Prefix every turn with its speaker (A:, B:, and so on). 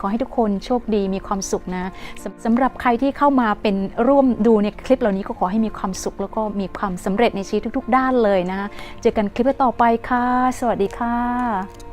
A: ขอให้ทุกคนโชคดีมีความสุขนะสำสำหรับใครที่เข้ามาเป็นร่วมดูในคลิปเหล่านี้ก็ขอให้มีความสุข แล้วก็มีความสำเร็จในชีวิตทุก ๆ ด้านเลยนะ เจอกันคลิปต่อไปค่ะ สวัสดีค่ะ